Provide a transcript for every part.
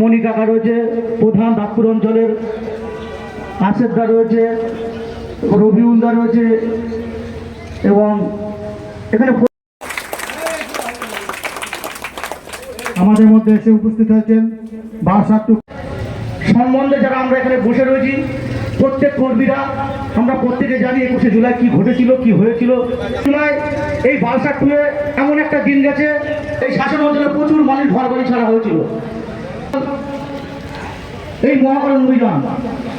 মণি কাকা রয়েছে, প্রধান দাঁতপুর অঞ্চলের আশেদদা রয়েছে রবিউলদা রয়েছে, এবং এখানে আমাদের মধ্যে এসে উপস্থিত হয়েছেন বাসাট্টু সম্বন্ধে যারা আমরা এখানে বসে রয়েছি প্রত্যেক কর্মীরা, আমরা প্রত্যেকে জানি একুশে জুলাই কি ঘটেছিল, কি হয়েছিল। জুলাই, এই বালসাট্টুয়ে এমন একটা দিন গেছে, এই শাসন অঞ্চলে প্রচুর মানুষ ঘর বাড়ি ছাড়া হয়েছিল। এই মহাকরণ অভিযান,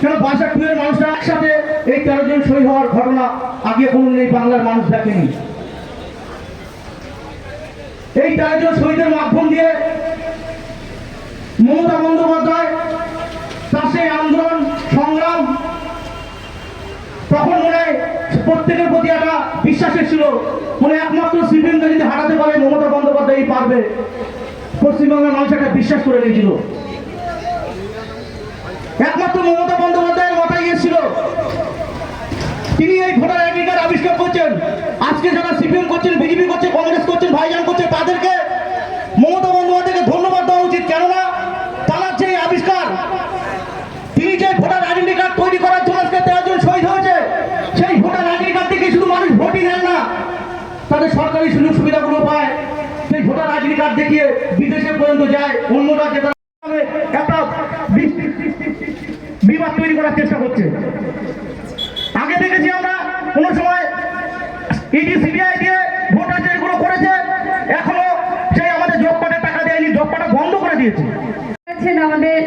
কেন বালসাট্টুয়ের মানুষরা একসাথে এই তেরো জন সই হওয়ার ঘটনা আগে কোনো এই বাংলার মানুষ দেখেনি। এই তেরো জন শহীদের মাধ্যম দিয়ে মমতা বন্দ্যোপাধ্যায় তার সেই আন্দোলন, সংগ্রাম তখন মনে হয় প্রত্যেকের প্রতি একটা বিশ্বাস ছিল মনে একমাত্র সিপিএমকে যদি হারাতে পারে, মমতা বন্দ্যোপাধ্যায় পারবে। পশ্চিমবাংলার মানুষ একটা বিশ্বাস করে নিয়েছিল। একমাত্র মমতা বন্দ্যোপাধ্যায়ের মাথায় গিয়েছিল। তিনি এই ভোটার আইডি কার্ড আবিষ্কার করছেন। আজকে যারা সিপিএম করছেন, বিজেপি করছে, কংগ্রেস করছেন, ভাইজান করছে, তাদেরকে মমতা বন্দ্যোপাধ্যায়কে ধন্যবাদ দেওয়া উচিত। কেননা তারা যে এই আবিষ্কার তিনি যে ভোটার আইডেন্টি কার্ড তৈরি করার জন্য আজকে তেরো জন শহীদ হয়েছে সেই ভোটার আইডেন্টি কার্ড থেকে শুধু মানুষ ভোটই নেন না তাদের সরকারি সুযোগ সুবিধাগুলো পায়। সেই ভোটার আইডেন্টি কার্ড দেখিয়ে বিদেশে পর্যন্ত যায়, অন্য রাজ্যে তারা একটা বিবাদ তৈরি করার চেষ্টা করছে। আগে দেখেছি আমরা কোনো সময় ইডি, সিবিআই দিয়ে ভোট আছে এগুলো করেছে, এখনও সেই আমাদের জব কার্ডের টাকা দেয়নি, জব কার্ডটা বন্ধ করে দিয়েছে। আমাদের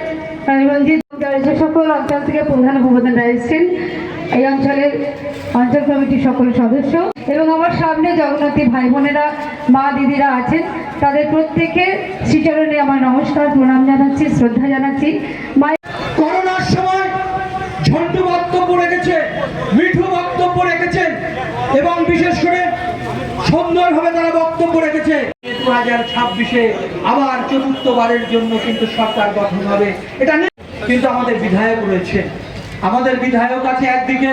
সকল অঞ্চল থেকে প্রধান উপপ্রধানরা এসেছেন। এই অঞ্চলের অঞ্চল কমিটির সকল সদস্য এবং আমার সামনে জগন্নাথী ভাই বোনেরা মা দিদিরা আছেন। তাদের প্রত্যেকে শ্রীচরণে আমার নমস্কার, প্রণাম জানাচ্ছি, শ্রদ্ধা জানাচ্ছি। করোনার সময় ঝন্টু বক্তব্য রেখেছে, মিঠু বক্তব্য রেখেছেন এবং বিশেষ করে সুন্দরভাবে তারা বক্তব্য রেখেছে। দু হাজার ছাব্বিশে আবার চতুর্থবারের জন্য কিন্তু সরকার গঠন হবে। এটা। কিন্তু আমাদের বিধায়ক রয়েছে আমাদের বিধায়ক আছে একদিকে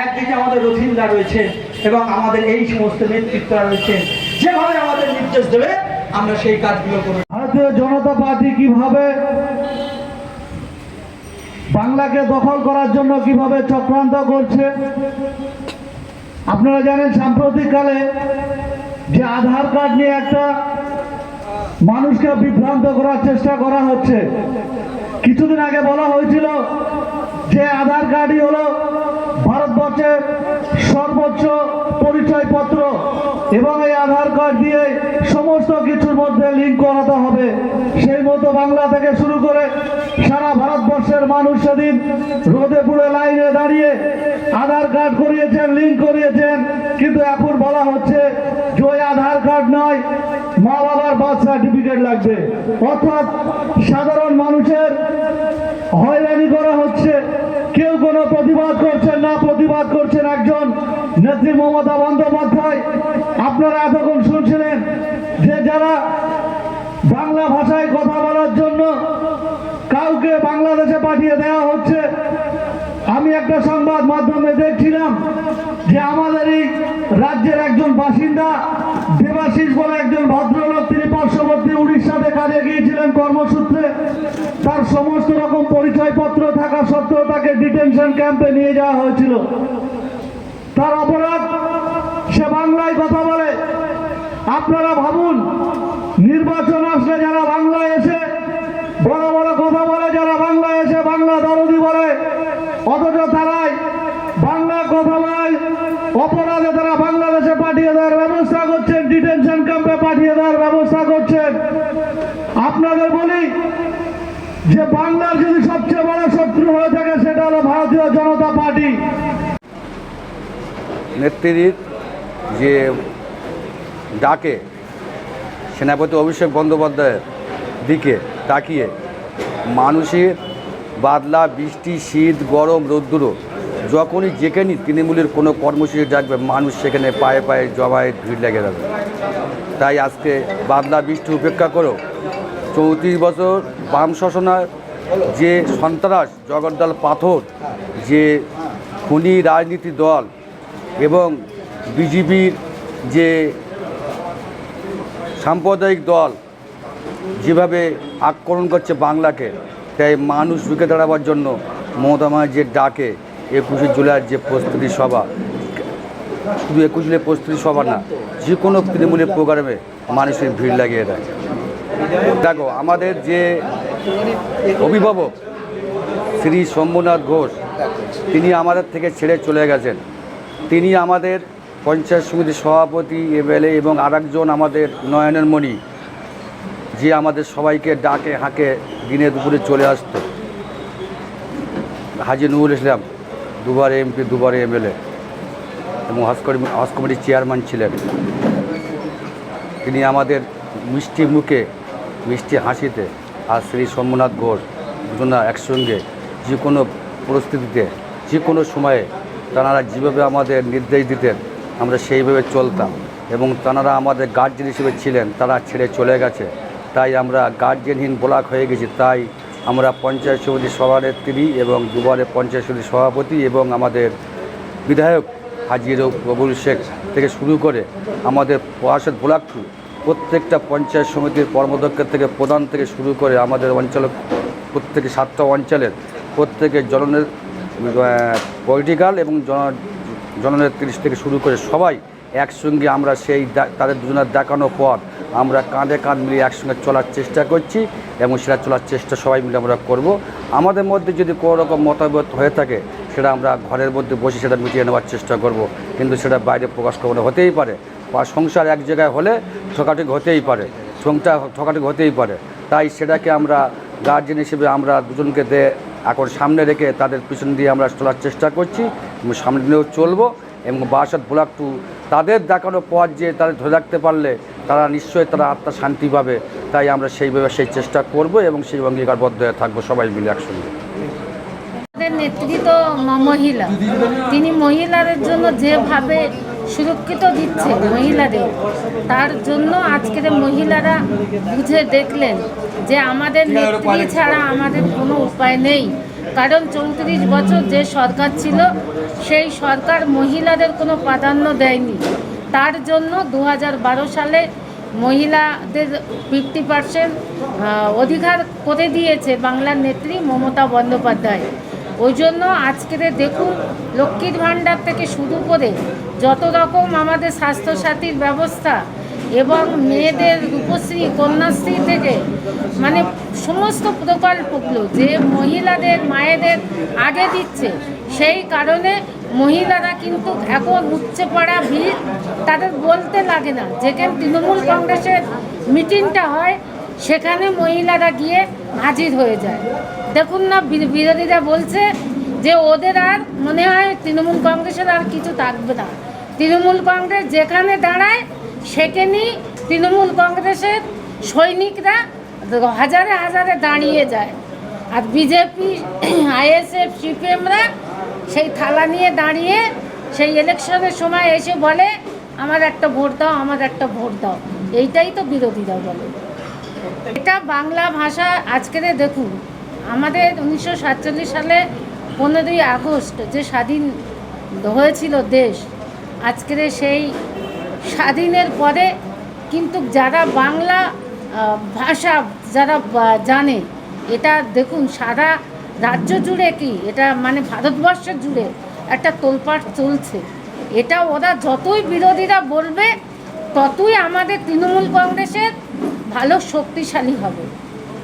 একদিকে আমাদের রথিন্দা রয়েছে এবং আমাদের এই সমস্ত নেতৃত্বরা রয়েছে। যেভাবে আমাদের নির্দেশ দেবে, আমরা সেই কাজগুলো করব। ভারতীয় জনতা পার্টি কীভাবে বাংলাকে দখল করার জন্য কীভাবে চক্রান্ত করছে, আপনারা জানেন সাম্প্রতিককালে যে আধার কার্ড নিয়ে একটা মানুষকে বিভ্রান্ত করার চেষ্টা করা হচ্ছে। কিছুদিন আগে বলা হয়েছিল যে আধার কার্ডই হলো ভারতবর্ষের সর্বোচ্চ পরিচয়পত্র এবং এই আধার কার্ড দিয়ে সমস্ত কিছুর মধ্যে লিঙ্ক করাতে হবে। সেই মতো বাংলা থেকে শুরু করে সারা ভারতবর্ষের মানুষ সেদিন রোদে পুড়ে লাইনে দাঁড়িয়ে আধার কার্ড করিয়েছেন লিঙ্ক করিয়েছেন। কিন্তু এখন বলা হচ্ছে যে ওই আধার কার্ড নয়, মা বাবার বার্থ সার্টিফিকেট লাগবে। অর্থাৎ সাধারণ মানুষের হয়রানি করা হচ্ছে। কেউ কোনো প্রতিবাদ করছেন না, প্রতিবাদ করছেন একজন নেত্রী মমতা বন্দ্যোপাধ্যায়। আপনারা এতক্ষণ শুনছিলেন যে যারা বাংলা ভাষায় কথা বলার জন্য কাউকে বাংলাদেশে পাঠিয়ে দেওয়া হচ্ছে, আমি একটা সংবাদ মাধ্যমে দেখছিলাম যে আমাদের এই রাজ্যের একজন বাসিন্দা, দেবাশিস বলে একজন ভদ্রলোক, তিনি পার্শ্ববর্তী উড়িষ্যাতে কাজে গিয়েছিলেন কর্মসূত্রে। তার সমস্ত রকম পরিচয়পত্র থাকা সত্ত্বেও তাকে ডিটেনশন ক্যাম্পে নিয়ে যাওয়া হয়েছিল। তার অপরাধ, সে বাংলায় কথা বলে। আপনারা ভাবুন, নির্বাচন আসলে যারা বাংলায় এসে বড় বড় কথা বলে, যারা বাংলায় এসে বাংলা দরদি বলে, অথচ তারাই বাংলা কথা বলে অপরাধে তারা বাংলাদেশে পাঠিয়ে দেওয়ার ব্যবস্থা করছেন, ডিটেনশন ক্যাম্পে পাঠিয়ে দেওয়ার ব্যবস্থা করছেন আপনাদের বলি যে বাংলার যদি সবচেয়ে বড় শত্রু হয়ে থাকে সেটা হলো ভারতীয় জনতা পার্টি। নেত্রীর যে ডাকে সেনাপতি অভিষেক বন্দ্যোপাধ্যায়ের দিকে তাকিয়ে মানুষের বাদলা, বৃষ্টি, শীত, গরম রৌদ্র যখনই যেখানেই তৃণমূলের কোনো কর্মসূচি ডাকবে, মানুষ সেখানে পায়ে পায়ে জমায়ে ভিড় লেগে যাবে। তাই আজকে বাদলা, বৃষ্টি উপেক্ষা করেও চৌত্রিশ বছর বাম শাসনার যে সন্ত্রাস, জগদ্দল পাথর, যে খুনি রাজনীতি দল এবং বিজেপির যে সাম্প্রদায়িক দল যেভাবে আক্রমণ করছে বাংলাকে, তাই মানুষ রুখে দাঁড়াবার জন্য মমতা যে ডাকে একুশে জুলাইয়ের যে প্রস্তুতি সভা, শুধু একুশ জুলাই প্রস্তুতি সভা না যে কোনো তৃণমূলের প্রোগ্রামে মানুষের ভিড় লাগিয়ে দেয়। দেখো, আমাদের যে অভিভাবক শ্রী শম্ভুনাথ ঘোষ, তিনি আমাদের থেকে ছেড়ে চলে গেছেন। তিনি আমাদের পঞ্চায়েত সমিতির সভাপতি এমএলএ এবং আরেকজন আমাদের নয়নের মণি যে আমাদের সবাইকে ডাকে হাঁকে দিনে দুপুরে চলে আসতো। হাজি নুরুল ইসলাম, দুবার এমপি, দুবার এমএলএ এবং হাউস কমি হাউস কমিটির চেয়ারম্যান ছিলেন। তিনি আমাদের মিষ্টি মুখে, মিষ্টি হাসিতে আর শ্রী সোমনাথ ঘোষ দুজনা একসঙ্গে যে কোনো পরিস্থিতিতে, যে কোনো সময়ে তাঁরা যেভাবে আমাদের নির্দেশ দিতেন, আমরা সেইভাবে চলতাম এবং তাঁরা আমাদের গার্জেন হিসেবে ছিলেন, তারা ছেড়ে চলে গেছে। তাই আমরা গার্জেনহীন ব্লক হয়ে গেছি। তাই আমরা পঞ্চায়েত সমিতির সভানেত্রী এবং দুবারে পঞ্চায়েত সমিতির সভাপতি এবং আমাদের বিধায়ক হাজির ববুল শেখ থেকে শুরু করে আমাদের পয়াসের ব্লক প্রত্যেকটা পঞ্চায়েত সমিতির কর্মদক্ষের থেকে প্রধান থেকে শুরু করে আমাদের অঞ্চলের প্রত্যেকে সাতটা অঞ্চলের প্রত্যেকের জননের পলিটিক্যাল এবং জন জননেত্রী থেকে শুরু করে সবাই একসঙ্গে আমরা সেই তাদের দুজনের দেখানোর পর আমরা কাঁধে কাঁধ মিলিয়ে একসঙ্গে চলার চেষ্টা করছি এবং সেটা চলার চেষ্টা সবাই মিলে আমরা করব। আমাদের মধ্যে যদি কোনো রকম মতামত হয়ে থাকে, সেটা আমরা ঘরের মধ্যে বসে সেটা মিটিয়ে নেওয়ার চেষ্টা করব। কিন্তু সেটা বাইরে প্রকাশ করব হতেই পারে। বা সংসার এক জায়গায় হলে ঠকাঠকি হতেই পারে, সংসার ঠকাঠকি হতেই পারে। তাই সেটাকে আমরা গার্জেন হিসেবে আমরা দুজনকে দে, এখন সামনে রেখে তাদের পিছন দিয়ে আমরা চলার চেষ্টা করছি, এবং সামনে দিনেও চলবো, এবং বারাসাত ব্লক টু তাদের দেখানো পথ যে তাদের ধরে রাখতে পারলে তারা নিশ্চয়ই তারা আত্মা শান্তি পাবে। তাই আমরা সেইভাবে সেই চেষ্টা করব এবং সেই অঙ্গীকারবদ্ধ হয়ে থাকব সবাই মিলে একসঙ্গে। তো মহিলা। তিনি মহিলাদের জন্য যেভাবে সুরক্ষিত দিচ্ছে মহিলাদের। তার জন্য আজকের মহিলারা বুঝে দেখলেন যে আমাদের নেত্রী ছাড়া আমাদের কোনো উপায় নেই। কারণ চৌত্রিশ বছর যে সরকার ছিল, সেই সরকার মহিলাদের কোনো প্রাধান্য দেয়নি। তার জন্য দু হাজার বারো সালে মহিলাদের ফিফটি পার্সেন্ট অধিকার করে দিয়েছে বাংলার নেত্রী মমতা বন্দ্যোপাধ্যায়। ওই জন্য আজকের দেখুন লক্ষ্মীর ভাণ্ডার থেকে শুরু করে যত রকম আমাদের স্বাস্থ্যসাথীর ব্যবস্থা এবং মেয়েদের রূপশ্রী, কন্যাশ্রী থেকে মানে সমস্ত প্রকল্পগুলো যে মহিলাদের, মায়েদের আগে দিচ্ছে, সেই কারণে মহিলারা কিন্তু এখন উচ্চে পড়া ভিড় তাদের বলতে লাগে না। যেখানে তৃণমূল কংগ্রেসের মিটিংটা হয়, সেখানে মহিলারা গিয়ে হাজির হয়ে যায়। দেখুন না বিরোধীরা বলছে যে ওদের আর মনে হয় তৃণমূল কংগ্রেসের আর কিছু থাকবে না। তৃণমূল কংগ্রেস যেখানে দাঁড়ায় সেখানেই তৃণমূল কংগ্রেসের সৈনিকরা হাজারে হাজারে দাঁড়িয়ে যায়। আর বিজেপি, আইএসএফ, সিপিএমরা সেই থালা নিয়ে দাঁড়িয়ে সেই ইলেকশনের সময় এসে বলে, আমার একটা ভোট দাও, আমার একটা ভোট দাও। এইটাই তো বিরোধীরা বলে। এটা বাংলা ভাষা আজকের দেখুন। আমাদের উনিশশো সাতচল্লিশ সালে পনেরোই আগস্ট যে স্বাধীন হয়েছিল দেশ, আজকের সেই স্বাধীনের পরে কিন্তু যারা বাংলা ভাষা যারা জানে, এটা দেখুন সারা রাজ্য জুড়ে কি, এটা মানে ভারতবর্ষের জুড়ে একটা তোলপাট চলছে। এটা ওরা যতই বিরোধীরা বলবে, ততই আমাদের তৃণমূল কংগ্রেসের ভালো শক্তিশালী হবে।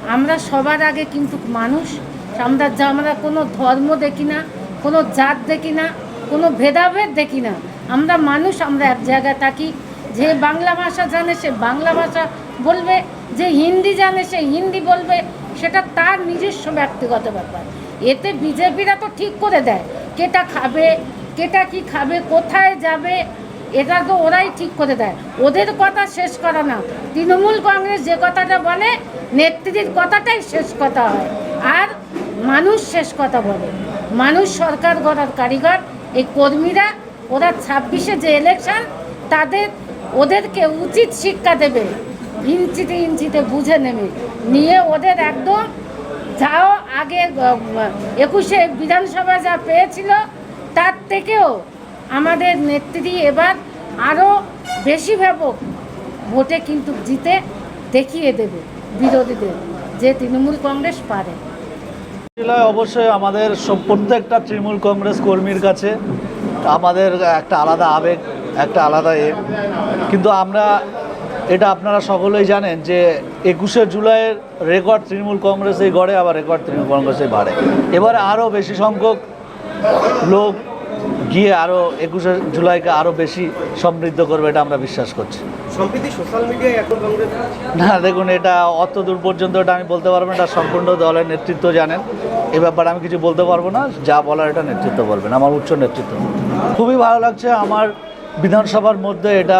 আমরা সবার আগে কিন্তু মানুষ। আমরা যা আমরা কোনো ধর্ম দেখি না, কোনো জাত দেখি না, কোনো ভেদাভেদ দেখি না। আমরা মানুষ, আমরা এক জায়গায় থাকি। যে বাংলা ভাষা জানে, সে বাংলা ভাষা বলবে। যে হিন্দি জানে, সে হিন্দি বলবে। সেটা তার নিজস্ব ব্যক্তিগত ব্যাপার। এতে বিজেপিরা তো ঠিক করে দেয়। কেটা খাবে, কেটা কি খাবে, কোথায় যাবে এটা তো ওরাই ঠিক করে দেয়। ওদের কথা শেষ করা না। তৃণমূল কংগ্রেস যে কথাটা বলে, নেত্রীর কথাটাই শেষ কথা হয়। আর মানুষ শেষ কথা বলে। মানুষ সরকার গড়ার কারিগর। এই কর্মীরা, ওরা ছাব্বিশে যে ইলেকশন তাদের, ওদেরকে উচিত শিক্ষা দেবে। ইঞ্চিতে ইঞ্চিতে বুঝে নেবে। নিয়ে ওদের একদম যাও আগে, একুশে বিধানসভা যা পেয়েছিল, তার থেকেও আমাদের নেত্রী এবার আরও বেশি ব্যাপক ভোটে কিন্তু জিতে দেখিয়ে দেবে বিরোধীদের, যে তৃণমূল কংগ্রেস পারে। জেলায় অবশ্যই আমাদের প্রত্যেকটা তৃণমূল কংগ্রেস কর্মীর কাছে আমাদের একটা আলাদা আবেগ, একটা আলাদা এ। কিন্তু আমরা, এটা আপনারা সকলেই জানেন যে একুশে জুলাইয়ের রেকর্ড তৃণমূল কংগ্রেসেই গড়ে, আবার রেকর্ড তৃণমূল কংগ্রেসেই বাড়ে। এবারে আরও বেশি সংখ্যক লোক গিয়ে আরও একুশে জুলাইকে আরও বেশি সমৃদ্ধ করবে এটা আমরা বিশ্বাস করছি। না দেখুন এটা অত দূর পর্যন্ত এটা আমি বলতে পারব না এটা সম্পূর্ণ দলের নেতৃত্ব জানেন। এ ব্যাপারে আমি কিছু বলতে পারব না যা বলার এটা নেতৃত্ব বলবেন আমার উচ্চ নেতৃত্ব। খুবই ভালো লাগছে আমার বিধানসভার মধ্যে এটা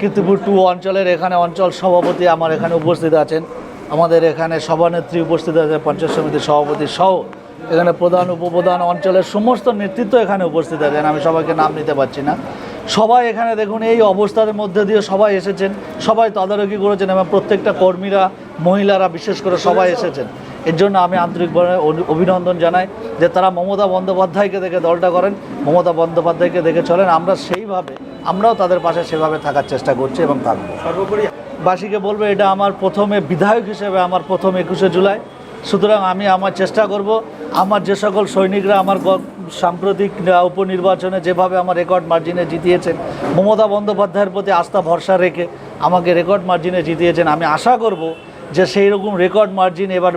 কীর্তিপুর টু অঞ্চলের এখানে অঞ্চল সভাপতি আমার এখানে উপস্থিত আছেন। আমাদের এখানে সভানেত্রী উপস্থিত আছে পঞ্চায়েত সমিতির সভাপতি সহ এখানে প্রধান উপপ্রধান অঞ্চলের সমস্ত নেতৃত্ব এখানে উপস্থিত আছেন আমি সবাইকে নাম নিতে পারছি না। সবাই এখানে দেখুন এই অবস্থার মধ্যে দিয়ে সবাই এসেছেন। সবাই তদারকি করেছেন এবং প্রত্যেকটা কর্মীরা মহিলারা বিশেষ করে সবাই এসেছেন। এর জন্য আমি আন্তরিকভাবে অভিনন্দন জানাই যে তারা মমতা বন্দ্যোপাধ্যায়কে দেখে দলটা করেন মমতা বন্দ্যোপাধ্যায়কে দেখে চলেন। আমরা সেইভাবে আমরাও তাদের পাশে সেভাবে থাকার চেষ্টা করছি এবং থাকব। সর্বোপরি বাসীকে বলব এটা আমার প্রথমে বিধায়ক হিসেবে আমার প্রথম একুশে জুলাই। সুতরাং আমি আমার চেষ্টা করব আমার যে সকল সৈনিকরা আমার সাম্প্রতিক উপনির্বাচনে যেভাবে আমার রেকর্ড মার্জিনে জিতিয়েছেন, মমতা বন্দ্যোপাধ্যায়ের প্রতি আস্থা ভরসা রেখে আমাকে রেকর্ড মার্জিনে জিতিয়েছেন, আমি আশা করব যে সেই রকম রেকর্ড মার্জিন এবার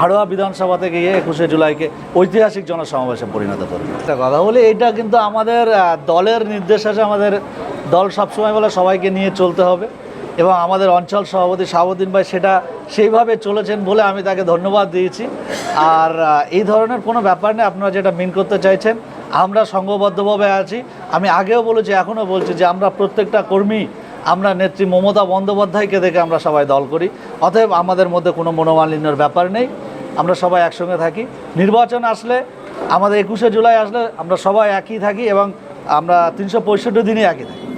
হাড়োয়া বিধানসভা থেকে গিয়ে একুশে জুলাইকে ঐতিহাসিক জনসমাবেশে পরিণত করবে। একটা কথা বলি, এটা কিন্তু আমাদের দলের নির্দেশ আছে আমাদের দল সবসময় বলে সবাইকে নিয়ে চলতে হবে। এবং আমাদের অঞ্চল সভাপতি শাহাবুদ্দিন ভাই সেটা সেইভাবে চলেছেন বলে আমি তাকে ধন্যবাদ দিয়েছি। আর এই ধরনের কোনো ব্যাপার নেই আপনারা যেটা মিন করতে চাইছেন, আমরা সংঘবদ্ধভাবে আছি। আমি আগেও বলেছি, এখনও বলছি যে আমরা প্রত্যেকটা কর্মী, আমরা নেত্রী মমতা বন্দ্যোপাধ্যায়কে দেখে আমরা সবাই দল করি। অতএব আমাদের মধ্যে কোনো মনোমালিন্যর ব্যাপার নেই, আমরা সবাই একসঙ্গে থাকি। নির্বাচন আসলে, আমাদের একুশে জুলাই আসলে আমরা সবাই একই থাকি এবং আমরা তিনশো পঁয়ষট্টি দিনই একই থাকি।